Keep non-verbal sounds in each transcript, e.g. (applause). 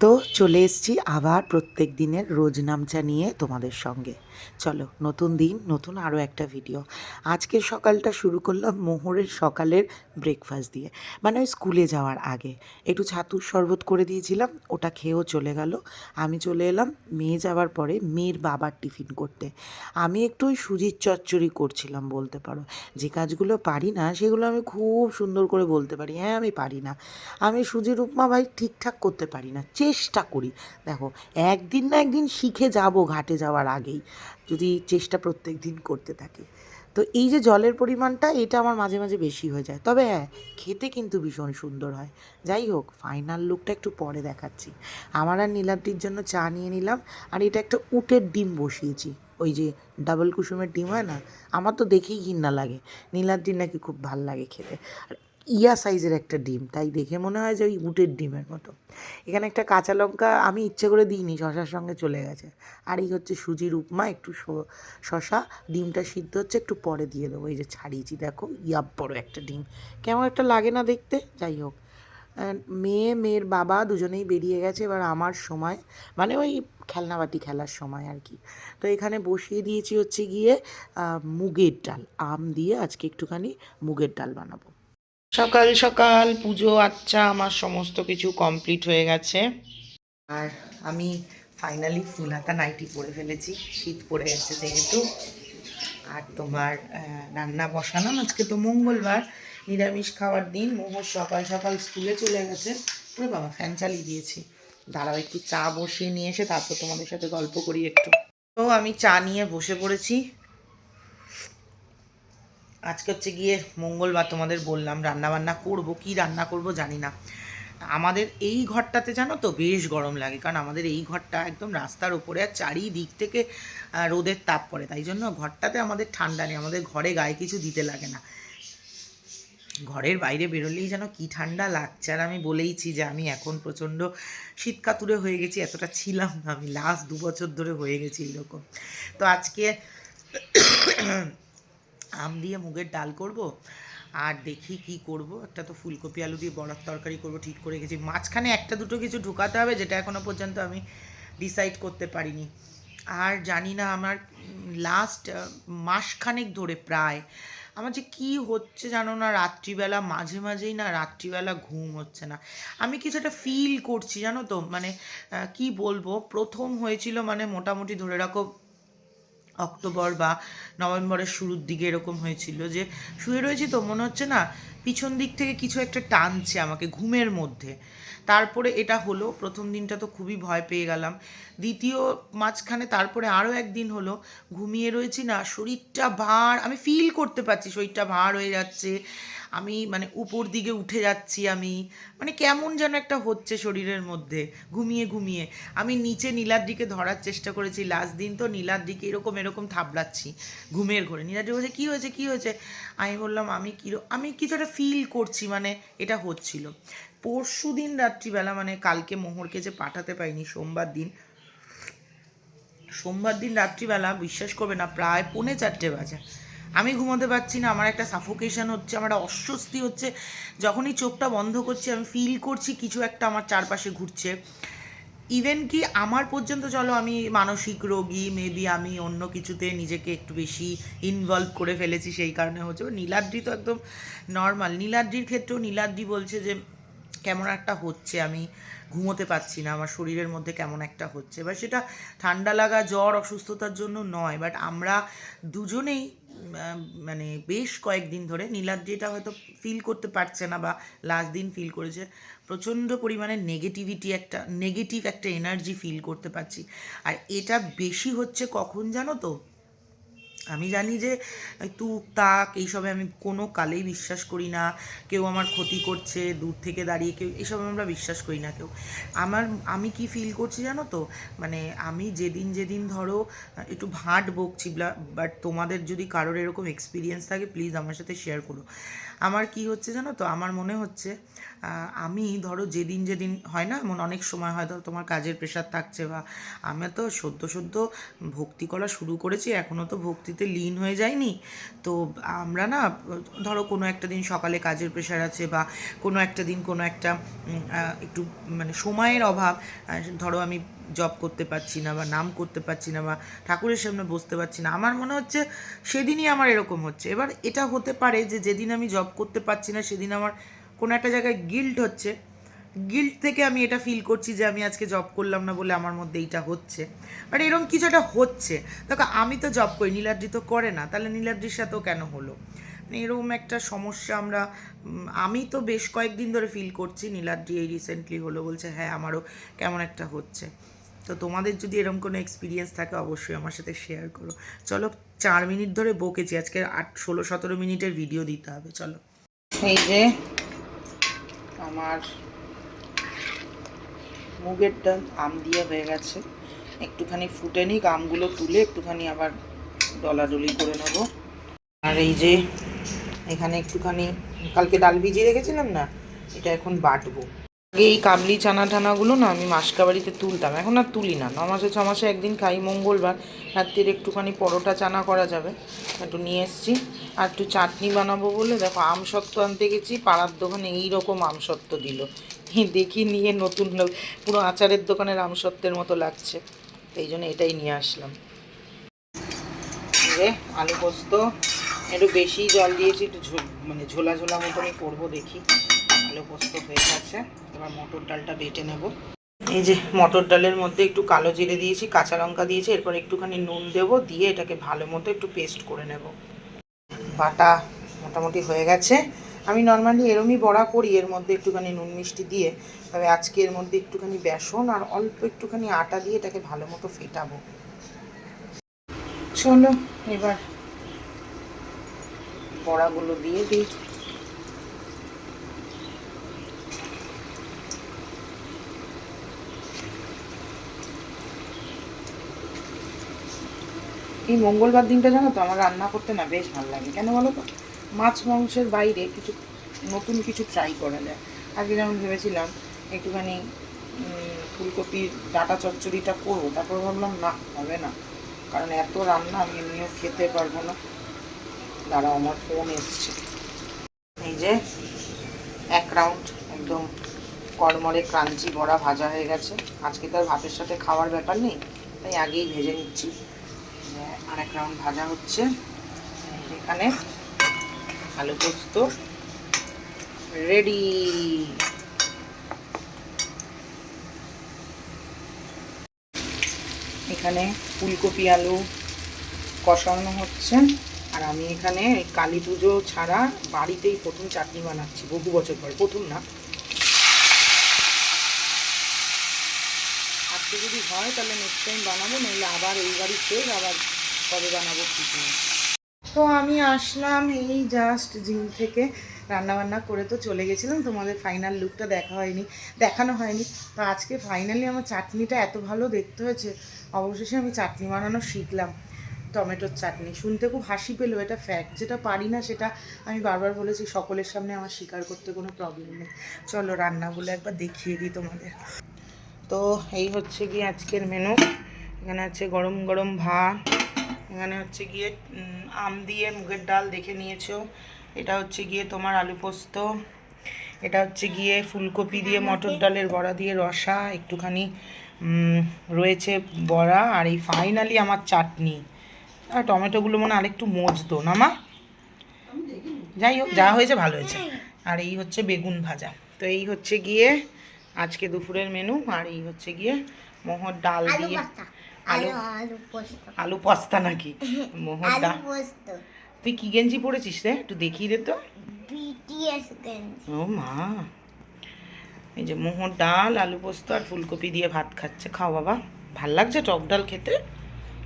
তো চলে এসেছি আবার প্রত্যেক দিনের রোজ নামচা নিয়ে তোমাদের সঙ্গে। চলো, নতুন দিন, নতুন আরও একটা ভিডিও আজকের সকালটা শুরু করলাম মোহরের সকালের ব্রেকফাস্ট দিয়ে। মানে ওই স্কুলে যাওয়ার আগে। একটু ছাতুর শরবত করে দিয়েছিলাম, ওটা খেয়েও চলে গেল। আমি চলে এলাম মেয়ে যাওয়ার পরে মেয়ের বাবার টিফিন করতে। আমি একটু ওই সুজির চচ্চড়ি করছিলাম বলতে পারো। যে কাজগুলো পারি না, সেগুলো আমি খুব সুন্দর করে বলতে পারি। হ্যাঁ আমি পারি না। আমি সুজির উপমা ভাই ঠিকঠাক করতে পারি না। চেষ্টা করি। দেখো, একদিন না একদিন শিখে যাব ঘাটে যাওয়ার আগেই, যদি চেষ্টা প্রত্যেক দিন করতে থাকি। তো এই যে জলের পরিমাণটা, এটা আমার মাঝে মাঝে বেশি হয়ে যায়। তবে হ্যাঁ খেতে কিন্তু ভীষণ সুন্দর হয়। যাই হোক ফাইনাল লুকটা একটু পরে দেখাচ্ছি। আমার আর নীলাদ্রির জন্য চা নিয়ে নিলাম, আর এটা একটা উটের ডিম বসিয়েছি। ওই যে ডাবল কুসুমের ডিম হয় না, আমার তো দেখেই ঘিন্না লাগে। নীলাদ্রির নাকি খুব ভালো লাগে খেতে। আর ইয়া সাইজের একটা ডিম, তাই দেখে মনে হয় যে ওই উটের ডিমের মতো। এখানে একটা কাঁচা লঙ্কা আমি ইচ্ছে করে দিইনি, শশার সঙ্গে চলে গেছে। আর এই হচ্ছে সুজির উপমা, একটু শশা, ডিমটা সিদ্ধ হচ্ছে, একটু পরে দিয়ে দেবো। এই যে ছাড়িয়েছি, দেখো, ইয়াব বড় একটা ডিম। কেমন একটা লাগে না দেখতে, যাই হোক। মেয়ে, মেয়ের বাবা দুজনেই বেরিয়ে গেছে, এবার আমার সময় মানে ওই খেলনাবাটি খেলার সময় আর কি। তো এখানে বসিয়ে দিয়েছি হচ্ছে গিয়ে মুগের ডাল। আম দিয়ে আজকে একটুখানি মুগের ডাল বানাবো। সকাল সকাল পুজো আচ্ছা আমার সমস্ত কিছু কমপ্লিট হয়ে গেছে। আর আমি ফাইনালি ফুল হাতা নাইটি পরে ফেলেছি, শীত পড়ে গেছে যেহেতু। আর তোমার রান্না বসালাম, আজকে তো মঙ্গলবার, নিরামিষ খাওয়ার দিন মোহর সকাল সকাল স্কুলে চলে গেছে, ওরে বাবা ফ্যান চালিয়ে দিয়েছি। দাঁড়াও, একটু চা বসিয়ে নিয়ে এসে তারপর তোমাদের সাথে গল্প করি একটু। তো আমি চা নিয়ে বসে পড়েছি আজকে হচ্ছে গিয়ে মঙ্গলবার তোমাদের বললাম রান্না বান্না করব, কি রান্না করব জানি না। আমাদের এই ঘরটাতে জানো তো বেশ গরম লাগে, কারণ আমাদের এই ঘরটা একদম রাস্তার উপরে আর চারিদিক থেকে রোদের তাপ পড়ে, তাই জন্য ঘরটাতে আমাদের ঠান্ডা নেই, আমাদের ঘরে গায়ে কিছু দিতে লাগে না। ঘরের বাইরে বেরোলেই যেন কি ঠান্ডা লাগছে, আর আমি বলেইছি যে আমি এখন প্রচণ্ড শীতকাতুরে হয়ে গেছি, এতটা ছিলাম না, আমি লাস্ট দু বছর ধরে হয়ে গেছি এরকম তো আজকে আম দিয়ে মুগের ডাল করব, আর দেখি কি করব। একটা তো ফুলকপি, আলু দিয়ে বড়ার তরকারি করব, ঠিক করে গেছি। মাঝখানে একটা দুটো কিছু ঢুকাতে হবে, যেটা এখনও পর্যন্ত আমি ডিসাইড করতে পারিনি। আর জানি না, আমার লাস্ট মাসখানেক ধরে প্রায়। আমার যে কি হচ্ছে জানো না, রাত্রিবেলা, মাঝে মাঝেই না রাত্রিবেলা ঘুম হচ্ছে না। আমি কিছুটা ফিল করছি, জানো তো? মানে কি বলব? প্রথম হয়েছিল মানে মোটামুটি ধরে রাখো অক্টোবর বা নভেম্বরের শুরুর দিকে এরকম হয়েছিল যে শুয়ে রয়েছি তো, মনে হচ্ছে না পিছন দিক থেকে কিছু একটা টানছে আমাকে ঘুমের মধ্যে। তারপরে এটা হলো, প্রথম দিনটা তো খুবই ভয় পেয়ে গেলাম। দ্বিতীয় মাঝখানে তারপরে আরও একদিন হলো, ঘুমিয়ে রয়েছি না, শরীরটা ভার, আমি ফিল করতে পারছি শরীরটা ভার হয়ে যাচ্ছে। আমি মানে উপর দিকে উঠে যাচ্ছি আমি। মানে কেমন যেন একটা হচ্ছে শরীরের মধ্যে, ঘুমিয়ে ঘুমিয়ে। আমি নিচে নীলার দিকে ধরার চেষ্টা করেছি লাস্ট দিন তো নীলাদ্রিকে এরকম এরকম থাবড়াচ্ছি, ঘুমের ঘরে। নীলাদ্রি বলছে, কী হয়েছে কী হয়েছে? আমি বললাম, আমি কী আমি কিছু একটা ফিল করছি মানে এটা হচ্ছিল। পরশু দিন রাত্রিবেলা মানে কালকে মোহরকে যে পাঠাতে পারিনি, সোমবার দিন সোমবার দিন রাত্রিবেলা, বিশ্বাস করবে না, প্রায় পৌনে চারটে বাজে। আমি ঘুমোতে পারছি না, আমার একটা সাফোকেশন হচ্ছে, আমার অস্বস্তি হচ্ছে। যখনই চোখটা বন্ধ করছি, আমি ফিল করছি কিছু একটা আমার চারপাশে ঘুরছে। ইভেন কি আমার পর্যন্ত চলো, আমি মানসিক রোগী মেবি আমি অন্য কিছুতে নিজেকে একটু বেশি ইনভলভ করে ফেলেছি, সেই কারণে হচ্ছে। নীলাদ্রি তো একদম নর্মাল নীলাদ্রির ক্ষেত্রেও নীলাদ্রি বলছে যে, কেমন একটা হচ্ছে, আমি ঘুমোতে পারছি না, আমার শরীরের মধ্যে কেমন একটা হচ্ছে। এবার সেটা ঠান্ডা লাগা, জ্বর, অসুস্থতার জন্য নয় বাট আমরা দুজনেই মানে বেশ কয়েকদিন ধরে নীলাদ্রি এটা হয়তো ফিল করতে পারছে না বা লাস্ট দিন ফিল করেছে, প্রচণ্ড পরিমাণে নেগেটিভিটি একটা নেগেটিভ একটা এনার্জি ফিল করতে পারছি। আর এটা বেশি হচ্ছে কখন জানো তো? আমি জানি যে তুক তাক এইসবে আমি কোনো কালেই বিশ্বাস করি না। কেউ আমার ক্ষতি করছে, দূর থেকে দাঁড়িয়ে কেউ এসব আমরা বিশ্বাস করি না কেউ। আমার, আমি কি ফিল করছি জানো তো? মানে আমি যেদিন যেদিন ধরো, একটু ভাট বকছি বাট তোমাদের যদি কারোর এরকম এক্সপিরিয়েন্স থাকে প্লিজ আমার সাথে শেয়ার করো। আমার কি হচ্ছে জানো তো? আমার মনে হচ্ছে আমি ধরো যেদিন যেদিন, হয় না? এমন অনেক সময় হয় ধরো তোমার কাজের প্রেশার থাকছে বা, আমি তো সদ্য সদ্য ভক্তি করা শুরু করেছি এখনও তো ভক্তিতে লীন হয়ে যায়নি, তো আমরা না, ধরো কোনো একটা দিন সকালে কাজের প্রেশার আছে বা কোনো একটা দিন কোনো একটা একটু মানে সময়ের অভাব ধরো আমি জব করতে পারছি না বা নাম করতে পারছি না বা ঠাকুরের সামনে বসতে পারছি না, আমার মনে হচ্ছে সেদিনই আমার এরকম হচ্ছে। এবার এটা হতে পারে যে যেদিন আমি জব করতে পারছি না, সেদিন আমার কোনো একটা জায়গায় গিল্ট হচ্ছে গিল্ট থেকে আমি এটা ফিল করছি যে আমি আজকে জব করলাম না বলে আমার মধ্যে এইটা হচ্ছে। বাট এরকম কিছু একটা হচ্ছে। দেখো, আমি তো জব করি, নীলাদ্রি তো করে না, তাহলে নীলাদ্রির সাথেও কেন হলো? মানে এরকম একটা সমস্যা আমরা আমি তো বেশ কয়েকদিন ধরে ফিল করছি, নীলাদ্রি এই রিসেন্টলি হলো বলছে হ্যাঁ আমারও কেমন একটা হচ্ছে। তো তোমাদের যদি এরকম কোনো এক্সপিরিয়েন্স থাকে, অবশ্যই আমার সাথে শেয়ার করো। চলো, চার মিনিট ধরে বকেছি, আজকে আট, ষোলো, সতেরো মিনিটের ভিডিও দিতে হবে, চলো। এই যে, আমার মুগের ডাল, আম দিয়ে হয়ে গেছে। একটুখানি ফুটে নিক, আমগুলো তুলে একটুখানি আবার ডলাডলি করে নেব। আর এই যে এখানে একটুখানি, কালকে ডাল ভিজিয়ে রেখেছিলাম না, এটা এখন বাটবো। আগে এই কাবলি চানা টানাগুলো না আমি মাসকাবাড়িতে তুলতাম, এখন আর তুলি না। ন মাসে একদিন খাই, মঙ্গলবার, রাত্রির একটুখানি পরোটা চানা করা যাবে। একটু নিয়ে এসেছি। আর একটু চাটনি বানাবো বলে, দেখো, আমসত্ত্ব আনতে গেছি, পাড়ার দোকানে এইরকম আমসত্ত্ব দিল। দেখি নিয়ে নতুন পুরো আচারের দোকানের আমসত্ত্বের মতো লাগছে। এই জন্য এটাই নিয়ে আসলাম। আলু পোস্ত। একটু বেশি জল দিয়েছি, একটু মানে ঝোলা ঝোলা মতনই করব দেখি। আলু পোস্ত হয়ে গেছে। এবার মটর ডালটা বেটে নেব। এই যে মটর ডালের মধ্যে একটু কালো জিরে দিয়েছি, কাঁচা লঙ্কা দিয়েছি, এরপর একটুখানি নুন দেবো, দিয়ে এটাকে ভালো মতো একটু পেস্ট করে নেব। বাটা মোটামুটি হয়ে গেছে। আমি নর্মালি এরমই বড়া করি, এর মধ্যে একটুখানি নুন মিষ্টি দিয়ে। তবে আজকে এর মধ্যে একটুখানি বেসন আর অল্প একটুখানি আটা দিয়ে এটাকে ভালো মতো ফেটাবো। চলো, এবার বড়াগুলো দিয়ে দিই। এই মঙ্গলবার দিনটা জানো তো, আমার রান্না করতে না বেশ ভালো লাগে। কেন বলো তো? মাছ মাংসের বাইরে কিছু নতুন কিছু ট্রাই করা যায়। আগে যেমন ভেবেছিলাম, একটুখানি ফুলকপির ডাটা চচ্চড়িটা করব, তারপর ভাবলাম, না, হবে না। কারণ এত রান্না, আমি এমনিও খেতে পারব না। দাঁড়াও, আমার ফোন এসছে। এই যে, এক রাউন্ড একদম কড়মড়ে ক্রাঞ্চি বড়া ভাজা হয়ে গেছে। আজকে তো আর ভাতের সাথে খাওয়ার ব্যাপার নেই, তাই আগেই ভেজে নিচ্ছি। আর এক রাউন্ড ভাজা হচ্ছে, এখানে আলু পোস্ত। রেডি এখানে ফুলকপি আলু কষানো হচ্ছে। আর আমি এখানে কালী পুজো ছাড়া বাড়িতেই প্রথম চাটনি বানাচ্ছি, বহু বছর পর প্রথম না। আজকে যদি হয় তাহলে নেক্সট টাইম বানাবো নইলে আবার এই বাড়ি শেষ আবার কবে বানাবো নেই তো আমি আসলাম এই জাস্ট জিম থেকে রান্না বান্না করে তো চলে গেছিলাম। তোমাদের ফাইনাল লুকটা দেখা হয়নি, দেখানো হয়নি। তো আজকে ফাইনালি আমার চাটনিটা এত ভালো দেখতে হয়েছে। অবশেষে আমি চাটনি বানানো শিখলাম, টমেটোর চাটনি। শুনতে খুব হাসি পেল এটা ফ্যাক্ট যেটা পারি না সেটা আমি বারবার বলেছি, সকলের সামনে আমার স্বীকার করতে কোনো প্রবলেম নেই। চলো রান্নাগুলো একবার দেখিয়ে দিই তোমাদের। তো এই হচ্ছে গিয়ে আজকের মেনু এখানে আছে গরম গরম ভাত। এখানে হচ্ছে গিয়ে আম দিয়ে মুগের ডাল দেখে নিয়েছো। এটা হচ্ছে গিয়ে তোমার আলু পোস্ত। এটা হচ্ছে গিয়ে ফুলকপি দিয়ে মটর ডালের বড়া দিয়ে রসা একটুখানি রয়েছে বড়া আর এই ফাইনালি আমার চাটনি। আর টমেটোগুলো মনে আরেকটু মজতো না মা? যাই হোক যা হয়েছে ভালো হয়েছে। আর এই হচ্ছে বেগুন ভাজা। তো এই হচ্ছে গিয়ে আজকে দুপুরের মেনু আর এই হচ্ছে গিয়ে মোহর ডাল দিয়ে আলু আলু পোস্ত। নাকি? (laughs) মোহর ডাল তুই কি গেঞ্জি পরেছিস রে? একটু দেখিয়ে দে তো। বিটিএস গেঞ্জি। ও মা। এই যে মোহর ডাল আলু পোস্ত আর ফুলকপি দিয়ে ভাত খাচ্ছে। খাও বাবা। ভালো লাগছে টক ডাল খেতে?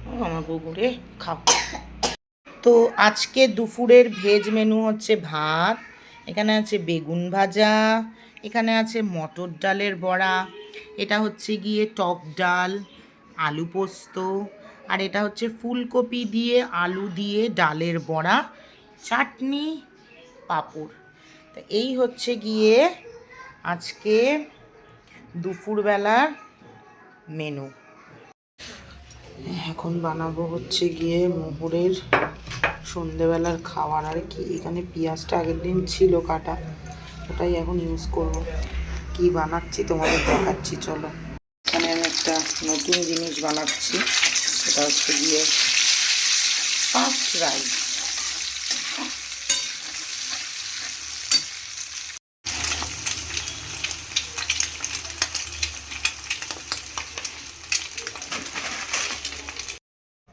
ও আমার বগুড়ে খাও। তো আজকে দুপুরের ভেজ মেনু হচ্ছে ভাত। এখানে আছে বেগুন ভাজা এখানে আছে মটর ডালের বড়া এটা হচ্ছে গিয়ে টক ডাল আলু পোস্ত। আর এটা হচ্ছে ফুলকপি দিয়ে, আলু দিয়ে ডালের বড়া, চাটনি, পাঁপড়। তো এই হচ্ছে গিয়ে আজকে দুপুরবেলার মেনু। এখন বানাবো হচ্ছে গিয়ে মোহরের সন্ধেবেলার খাবার। আর কি, এখানে পেঁয়াজটা আগের দিন ছিল কাটা, ওটাই এখন ইউজ করব। কি বানাচ্ছি তোমাদের দেখাচ্ছি, চলো। একটা নতুন জিনিস বানাচ্ছি। সেটা হচ্ছে গিয়ে পাফ রাইস।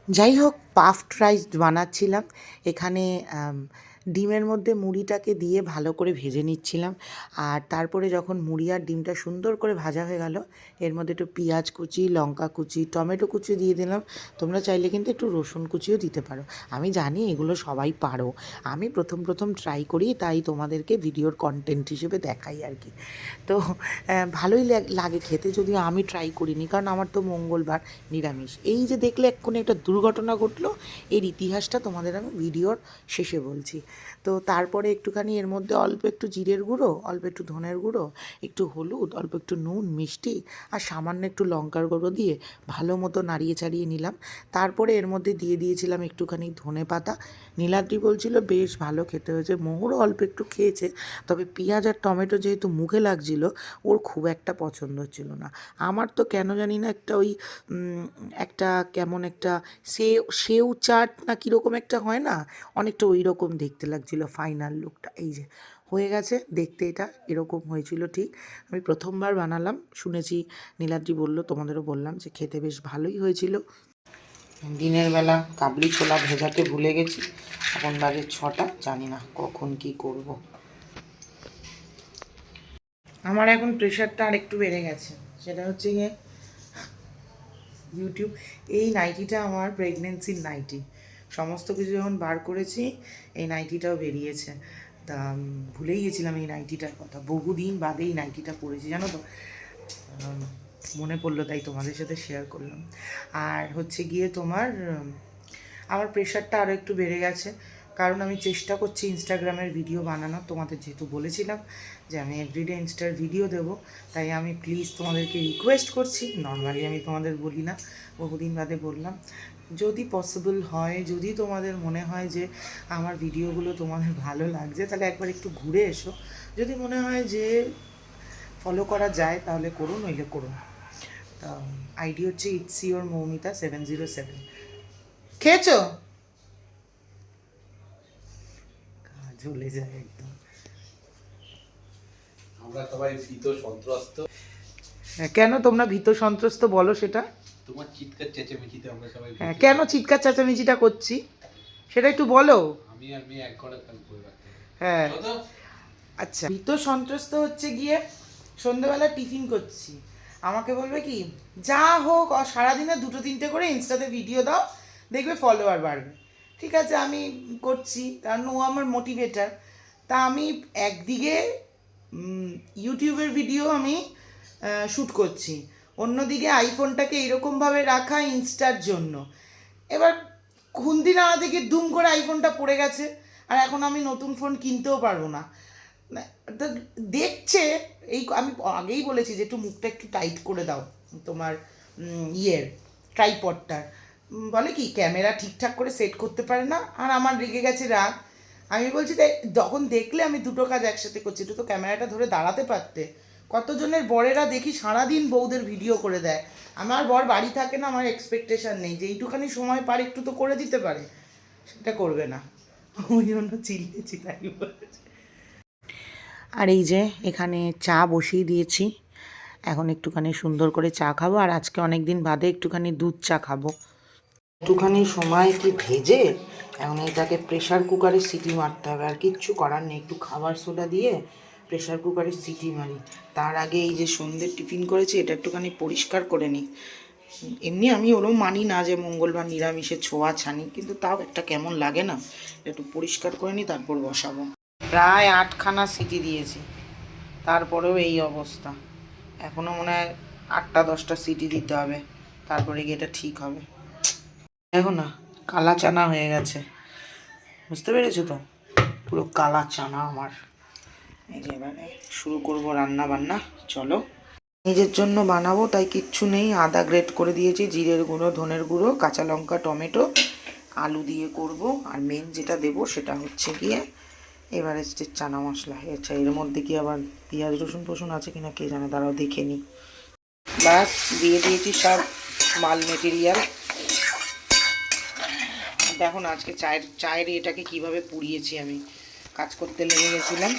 যাই হোক, পাফড রাইস বানাচ্ছিলাম। এখানে ডিমের মধ্যে মুড়িটাকে দিয়ে ভালো করে ভেজে নিচ্ছিলাম। আর তারপরে যখন মুড়ি আর ডিমটা সুন্দর করে ভাজা হয়ে গেল, এর মধ্যে একটু পেঁয়াজ কুচি, লঙ্কা কুচি, টমেটো কুচি দিয়ে দিলাম। তোমরা চাইলে কিন্তু একটু রসুন কুচিও দিতে পারো। আমি জানি এগুলো সবাই পারো। আমি প্রথম প্রথম ট্রাই করি, তাই তোমাদেরকে ভিডিওর কন্টেন্ট হিসেবে দেখাই আর কি। তো ভালোই লাগ- খেতে, যদিও আমি ট্রাই করিনি, কারণ আমার তো মঙ্গলবার নিরামিষ। এই যে দেখলে এক্ষুনি একটা দুর্ঘটনা ঘটলো, এর ইতিহাসটা তোমাদের আমি ভিডিওর শেষে বলছি। তো তারপরে একটুখানি এর মধ্যে অল্প একটু জিরের গুঁড়ো, অল্প একটু ধনের গুঁড়ো, একটু হলুদ, অল্প একটু নুন, মিষ্টি আর সামান্য একটু লঙ্কার গুঁড়ো দিয়ে ভালো মতো নাড়িয়ে চাড়িয়ে নিলাম। তারপরে এর মধ্যে দিয়ে দিয়েছিলাম একটুখানি ধনে পাতা। নীলাদ্রি বলছিল, বেশ ভালো খেতে হয়েছে। মোহরও অল্প একটু খেয়েছে, তবে পেঁয়াজ আর টমেটো যেহেতু মুখে লাগছিল, ওর খুব একটা পছন্দ ছিল না। আমার তো কেন জানি না একটা ওই একটা কেমন একটা সেও সেও চাট না কীরকম একটা হয় না, অনেকটা ওই রকম দেখতে। লাগছিল ফাইনাল লুকটা এই যে, হয়ে গেছে, দেখতে এটা এরকম হয়েছিল ঠিক। আমি প্রথমবার বানালাম, শুনেছি নীলাদ্রি বলল, তোমাদেরও বললাম যে খেতে বেশ ভালোই হয়েছিল। দিনের বেলা কাবলি ছোলা ভেজাতে ভুলে গেছি, এখন বাজে ছটা, জানি না কখন কি করব। আমার এখন প্রেশারটা আর একটু বেড়ে গেছে, সেটা হচ্ছে গিয়ে ইউটিউব এই নাইটিটা আমার প্রেগনেন্সির নাইটি সমস্ত কিছু যখন বার করেছি, এই নাইটিটাও বেরিয়েছে। তা ভুলেই গেছিলাম এই নাইটিটার কথা। বহুদিন বাদে এই নাইটিটা পরেছি, জানো তো? মনে পড়ল তাই তোমাদের সাথে শেয়ার করলাম। আর হচ্ছে গিয়ে তোমার আমার প্রেশারটা আরও একটু বেড়ে গেছে। কারণ আমি চেষ্টা করছি ইনস্টাগ্রামের ভিডিও বানানোর। তোমাদের যেহেতু বলেছিলাম যে আমি এভরিডে ইনস্টার ভিডিও দেব, তাই আমি প্লিজ তোমাদেরকে রিকোয়েস্ট করছি। নর্মালি আমি তোমাদের বলি না, বহুদিন বাদে বললাম। যদি পসিবল হয় যদি তোমাদের মনে হয় যে আমার ভিডিওগুলো তোমাদের ভালো লাগছে তাহলে একবার একটু ঘুরে এসো। যদি মনে হয় যে ফলো করা যায় তাহলে করুন নইলে করুন তা আইডি হচ্ছে it's your Moumita seven zero seven খেয়েছো? ঝুলে যায় একদম। আমরা সবাই ভীত সন্ত্রস্ত। হ্যাঁ, কেন তোমরা ভীত সন্ত্রস্ত বলো সেটা? তোমার চিৎকার চেঁচামেচিতে আমরা সবাই হ্যাঁ কেন চিৎকার চেঁচামেচিটা করছি? সেটা একটু বলো। আমি আর মেয়ে এক ঘরে হ্যাঁ। আচ্ছা ভীত সন্ত্রস্ত হচ্ছে গিয়ে সন্ধ্যেবেলা টিফিন করছি। আমাকে বলবে কি যা হোক সারাদিনে দুটো তিনটে করে ইনস্টাতে ভিডিও দাও দেখবে ফলোয়ার বাড়বে। ঠিক আছে আমি করছি। কারণ ও আমার মোটিভেটার তা আমি একদিকে ইউটিউবের ভিডিও আমি শ্যুট করছি। অন্যদিকে আইফোনটাকে এরকমভাবে রাখা ইনস্টার জন্য। এবার খুন্দি নাড়া থেকে দুম করে আইফোনটা পড়ে গেছে, আর এখন আমি নতুন ফোন কিনতেও পারব না। দেখছে, এই আমি আগেই বলেছি যে একটু মুখটা একটু টাইট করে দাও, তোমার ইয়ের ট্রাইপডটার বলে কি ক্যামেরা ঠিকঠাক করে সেট করতে পারে না, আর আমার রেগে গেছে রাগ। আমি বলছি তাই যখন দেখলে আমি দুটো কাজ একসাথে করছি তো ক্যামেরাটা ধরে দাঁড়াতে পারতে। কতজনের বরেরা দেখি সারাদিন বউদের ভিডিও করে দেয়। আমার বর বাড়ি থাকে না আমার এক্সপেকটেশন নেই। যে এইটুখানি সময় পার একটু তো করে দিতে পারে। সেটা করবে না। ওই জন্য চিল্লেছি তাই আর এই যে এখানে চা বসিয়ে দিয়েছি। এখন একটুখানি সুন্দর করে চা খাব আর আজকে অনেক দিন বাদে একটুখানি দুধ চা খাব। একটুখানি সময় কি ভেজে এখন এটাকে প্রেশার কুকারে সিটি মারতে হবে। আর কিচ্ছু করার নেই। একটু খাবার সোডা দিয়ে প্রেশার কুকারে সিটি মারি। তার আগে এই যে সন্ধ্যের টিফিন করেছি, এটা একটুখানি পরিষ্কার করে নিই। এমনি আমি ওরম মানি না যে মঙ্গলবার নিরামিষে ছোঁয়া ছানি, কিন্তু তাও একটা কেমন লাগে না। একটু পরিষ্কার করে নিই, তারপর বসাবো। প্রায় আটখানা সিটি দিয়েছি। তারপরেও এই অবস্থা। এখনও মনে হয় আটটা, দশটা সিটি দিতে হবে। তারপরে গিয়ে এটা ঠিক হবে। দেখো না, কালা চানা হয়ে গেছে। বুঝতে পেরেছ তো? পুরো কালা চানা আমার। এই যে এবারে শুরু করব রান্না বান্না, চলো। নিজের জন্য বানাবো, তাই কিচ্ছু নেই। আদা গ্রেট করে দিয়েছি, জিরের গুঁড়ো, ধনের গুঁড়ো, কাঁচা লঙ্কা, টমেটো, আলু দিয়ে করব। আর মেন যেটা দেব সেটা হচ্ছে গিয়ে এবারে হচ্ছে চানা মশলা। আচ্ছা এর মধ্যে কি আবার পেঁয়াজ, রসুন ফসুন আছে কিনা কে জানে? তারাও দেখে নিই বাস দিয়ে দিয়েছি সব মাল মেটেরিয়াল দেখো না, আজকে চায়ের চায়ের এটাকে কীভাবে পুড়িয়েছি আমি। কাজ করতে লেগে গেছিলাম।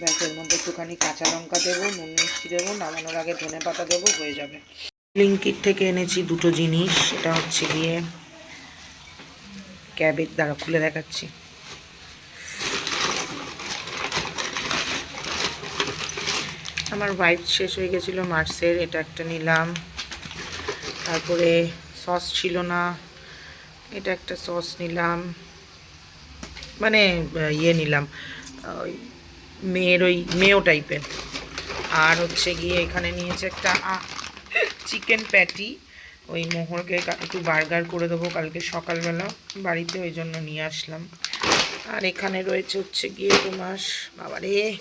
ব্যাস এর মধ্যে একটুখানি কাঁচা লঙ্কা দেবো, নুন মিষ্টি দেবো, নামানোর আগে ধনে পাতা দেবো, হয়ে যাবে। ব্লিঙ্কিট থেকে এনেছি দুটো জিনিস, এটা হচ্ছে গিয়ে ক্যাবেজ দ্বারা খুলে দেখাচ্ছি। আমার হোয়াইট শেষ হয়ে গেছিল মার্সের এটা একটা নিলাম। তারপরে সস ছিল না, এটা একটা সস নিলাম। মানে ইয়ে নিলাম ওই মেয়ের ওই মেও টাইপের আর হচ্ছে গিয়ে এখানে নিয়েছে একটা চিকেন প্যাটি ওই মোহরকে একটু বার্গার করে দেবো কালকে সকালবেলা বাড়িতে, ওই জন্য নিয়ে আসলাম। আর এখানে রয়েছে হচ্ছে গিয়ে তোমার, বাবারে,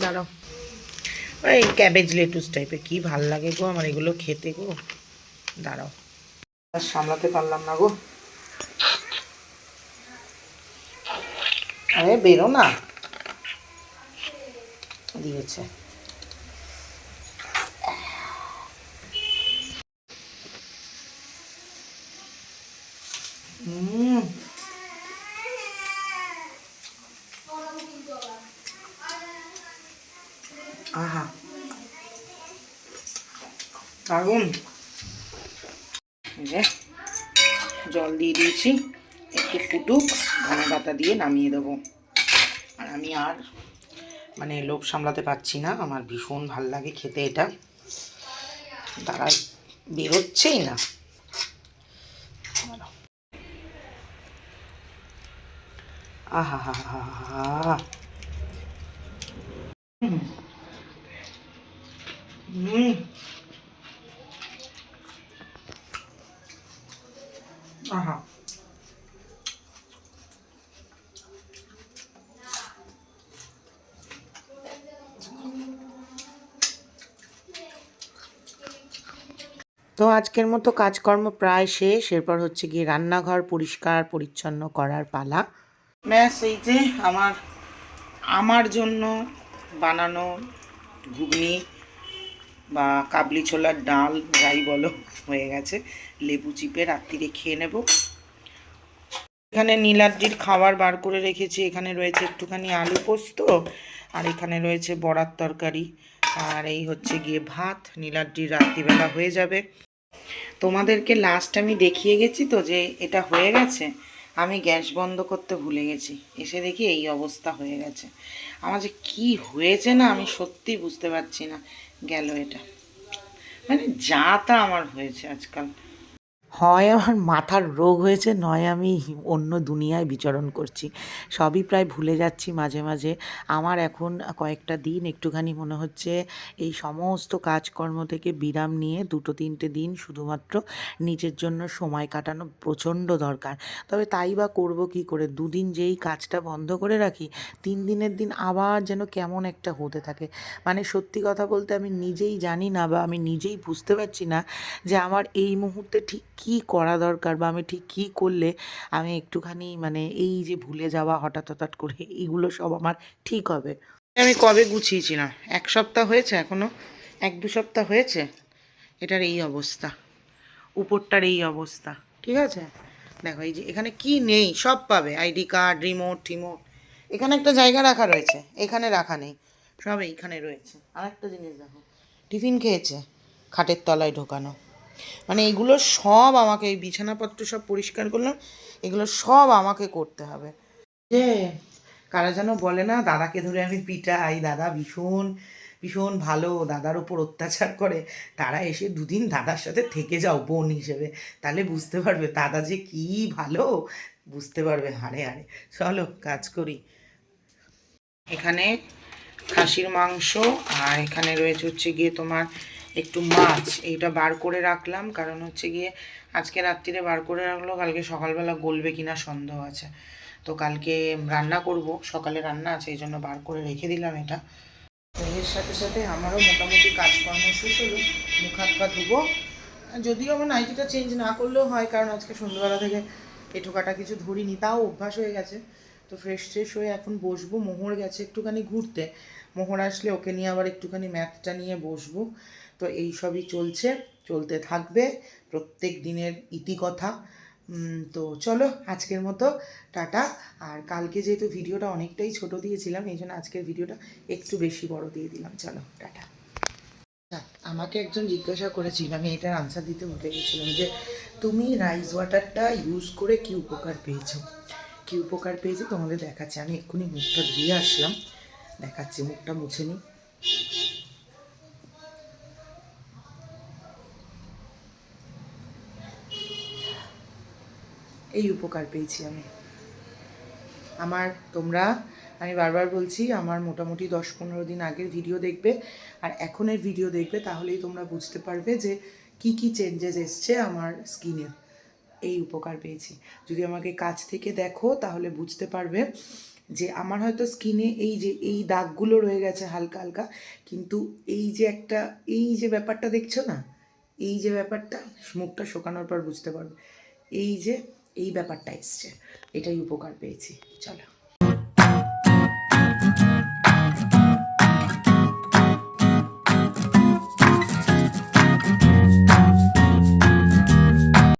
দাঁড়াও। ওই ক্যাবেজ লেটুস টাইপের কি ভালো লাগে গো আমার এগুলো খেতে গো। দাঁড়াও। আর সামলাতে পারলাম না গো। আরে বেরো না। দিয়েছে। আহা। দারুণ যে, জল দিয়ে দিয়েছি, একটু ফুটুক, ধনে পাতা দিয়ে নামিয়ে দেবো। আর আমি আর মানে লোভ সামলাতে পারছি না। আমার ভীষণ ভালো লাগে খেতে এটা। তারা বেরোচ্ছেই না। আহা হা হা হা। হুম। আহা। তো আজকের মতো কাজকর্ম প্রায় শেষ। এরপর হচ্ছে গিয়ে রান্নাঘর পরিষ্কার পরিচ্ছন্ন করার পালা। ব্যাস, এই যে আমার আমার জন্য বানানো ঘুগনি বা কাবলি ছোলার ডাল, যাই বলো, হয়ে গেছে। লেবু চিপে রাত্রিরে খেয়ে নেব। এখানে নীলাদ্রির খাবার বার করে রেখেছি। এখানে রয়েছে একটুখানি আলু পোস্ত আর এখানে রয়েছে বড়ার তরকারি। আর এই হচ্ছে গিয়ে ভাত। নীলাদ্রির রাত্রিবেলা হয়ে যাবে। তোমাদেরকে লাস্ট আমি দেখিয়ে গেছি তো যে এটা হয়ে গেছে, আমি গ্যাস বন্ধ করতে ভুলে গেছি। এসে দেখি এই অবস্থা হয়ে গেছে। আমার যে কী হয়েছে না, আমি সত্যি বুঝতে পারছি না, গেল এটা। মানে যা তা আমার হয়েছে আজকাল। হয় আমার মাথার রোগ হয়েছে, নয় আমি অন্য দুনিয়ায় বিচরণ করছি। সবই প্রায় ভুলে যাচ্ছি মাঝে মাঝে। আমার এখন কয়েকটা দিন একটুখানি মনে হচ্ছে এই সমস্ত কাজকর্ম থেকে বিরাম নিয়ে দুটো তিনটে দিন শুধুমাত্র নিজের জন্য সময় কাটানো প্রচণ্ড দরকার। তবে তাই বা করব কী করে? দুদিন যেই কাজটা বন্ধ করে রাখি, তিন দিনের দিন আবার যেন কেমন একটা হতে থাকে। মানে সত্যি কথা বলতে আমি নিজেই জানি না বা আমি নিজেই বুঝতে পারছি না যে আমার এই মুহূর্তে ঠিক কী করা দরকার বা আমি ঠিক কী করলে আমি একটুখানি মানে এই যে ভুলে যাওয়া হঠাৎ হঠাৎ করে এইগুলো সব আমার ঠিক হবে? আমি কবে গুছিয়েছিলাম? এক সপ্তাহ হয়েছে এখনও এক দু সপ্তাহ হয়েছে? এটার এই অবস্থা। উপরটার এই অবস্থা। ঠিক আছে? দেখো, এই যে এখানে কি নেই? সব পাবে। আইডি কার্ড, রিমোট, টিমোট। এখানে একটা জায়গা রাখা রয়েছে। এখানে রাখা নেই। সব এইখানে রয়েছে। আর একটা জিনিস দেখো। টিফিন খেয়েছে? খাটের তলায় ঢোকানো। মানে এগুলো সব আমাকে, এই বিছানাপত্র সব পরিষ্কার করলাম, এগুলো সব আমাকে করতে হবে। যে কারা যেন বলে না, দাদাকে ধরে আমি পিটাই, দাদা ভীষণ ভীষণ ভালো, দাদার ওপর অত্যাচার করে, তারা এসে দুদিন দাদার সাথে থেকে যাও বোন হিসেবে, তাহলে বুঝতে পারবে দাদা যে কি ভালো, বুঝতে পারবে, হাড়ে হাড়ে। চলো, কাজ করি। এখানে খাসির মাংস, আর এখানে রয়েছে হচ্ছে গিয়ে তোমার একটু মাছ, এইটা বার করে রাখলাম। কারণ হচ্ছে গিয়ে আজকে রাত্রিরে বার করে রাখল কালকে সকালবেলা গলবে কিনা সন্দেহ আছে। তো কালকে রান্না করব, সকালে রান্না আছে, এই জন্য বার করে রেখে দিলাম এটা। এর সাথে সাথে আমারও মোটামুটি কাজকর্ম শেষ হলো, মুখ হাত পা ধুবো। যদিও আমার নাইটিটা চেঞ্জ না করলেও হয়, কারণ আজকে সন্ধ্যাবেলা থেকে এঁটো কাটা কিছু ধরিনি, তাও অভ্যাস হয়ে গেছে। তো ফ্রেশ ট্রেশ হয়ে এখন বসবো, মোহর গেছে একটুখানি ঘুরতে। মোহর আসলে ওকে নিয়ে আবার একটুখানি ম্যাথটা নিয়ে বসবো। তো এই সবই চলছে, চলতে থাকবে প্রত্যেক দিনের ইতিকথা তো চলো আজকের মতো, টাটা। আর কালকে যেহেতু ভিডিওটা অনেকটাই ছোট দিয়েছিলাম, এই জন্য আজকের ভিডিওটা একটু বেশি বড় দিয়ে দিলাম। চলো, টাটা। আমাকে একজন জিজ্ঞাসা করেছিল, আমি এটার আনসার দিতে ভুলে গেছিলাম যে, তুমি রাইস ওয়াটারটা ইউজ করে কি উপকার পেয়েছ? কি উপকার পেয়েছি তোমাদের দেখাচ্ছি, আমি এক্ষুনি মুখটা ধুয়ে আসলাম। দেখাচ্ছি, মুখটা মুছে নিই এই উপকার পেয়েছি আমি। আমার, তোমরা, আমি বারবার বলছি, আমার মোটামুটি দশ পনেরো দিন আগের ভিডিও দেখবে, আর এখনের ভিডিও দেখবে, তাহলেই তোমরা বুঝতে পারবে যে কি কি চেঞ্জেস এসছে আমার স্কিনে এই উপকার পেয়েছি। যদি আমাকে কাছ থেকে দেখো, তাহলে বুঝতে পারবে যে আমার হয়তো স্কিনে এই যে, এই দাগগুলো রয়ে গেছে হালকা হালকা, কিন্তু এই যে একটা, এই যে ব্যাপারটা দেখছ না? এই যে ব্যাপারটা, মুখটা শোকানোর পর বুঝতে পারবে। এই যে, এই ব্যাপারটা এসছে। এটাই উপকার পেয়েছি। চলো।